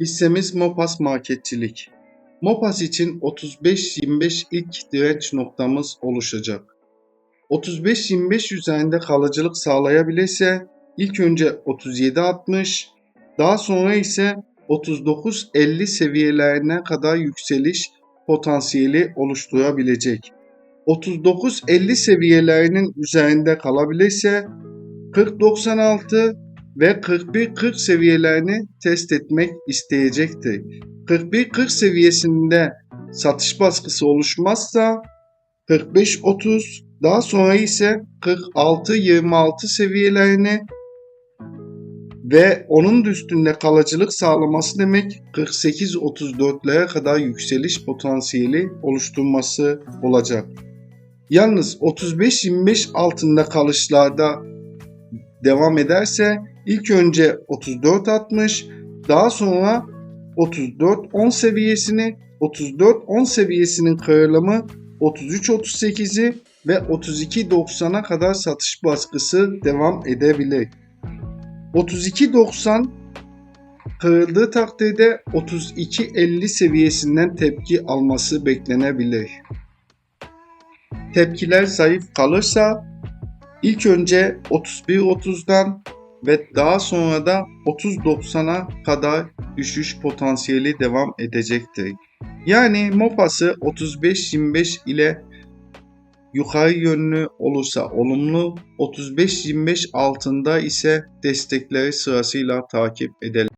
Hissemiz Mopas Marketçilik. Mopas için 35-25 ilk direnç noktamız oluşacak. 35-25 üzerinde kalıcılık sağlayabilirse ilk önce 37-60, daha sonra ise 39-50 seviyelerine kadar yükseliş potansiyeli oluşturabilecek. 39-50 seviyelerinin üzerinde kalabilirse 40-96 ve 41-40 seviyelerini test etmek isteyecektir. 41-40 seviyesinde satış baskısı oluşmazsa 45-30 daha sonra ise 46-26 seviyelerini ve onun üstünde kalıcılık sağlaması demek 48-34'lere kadar yükseliş potansiyeli oluşturması olacak. Yalnız 35-25 altında kalışlarda devam ederse ilk önce 34-60 daha sonra 34-10 seviyesini 34-10 seviyesinin kırılımı 33-38'i ve 32-90'a kadar satış baskısı devam edebilir. 32.90 kırıldığı takdirde 32.50 seviyesinden tepki alması beklenebilir. Tepkiler zayıf kalırsa ilk önce 31.30'dan ve daha sonra da 30.90'a kadar düşüş potansiyeli devam edecektir. Yani Mopas'ı 35-25 ile yukarı yönlü olursa olumlu, 35-25 altında ise destekleri sırasıyla takip edelim.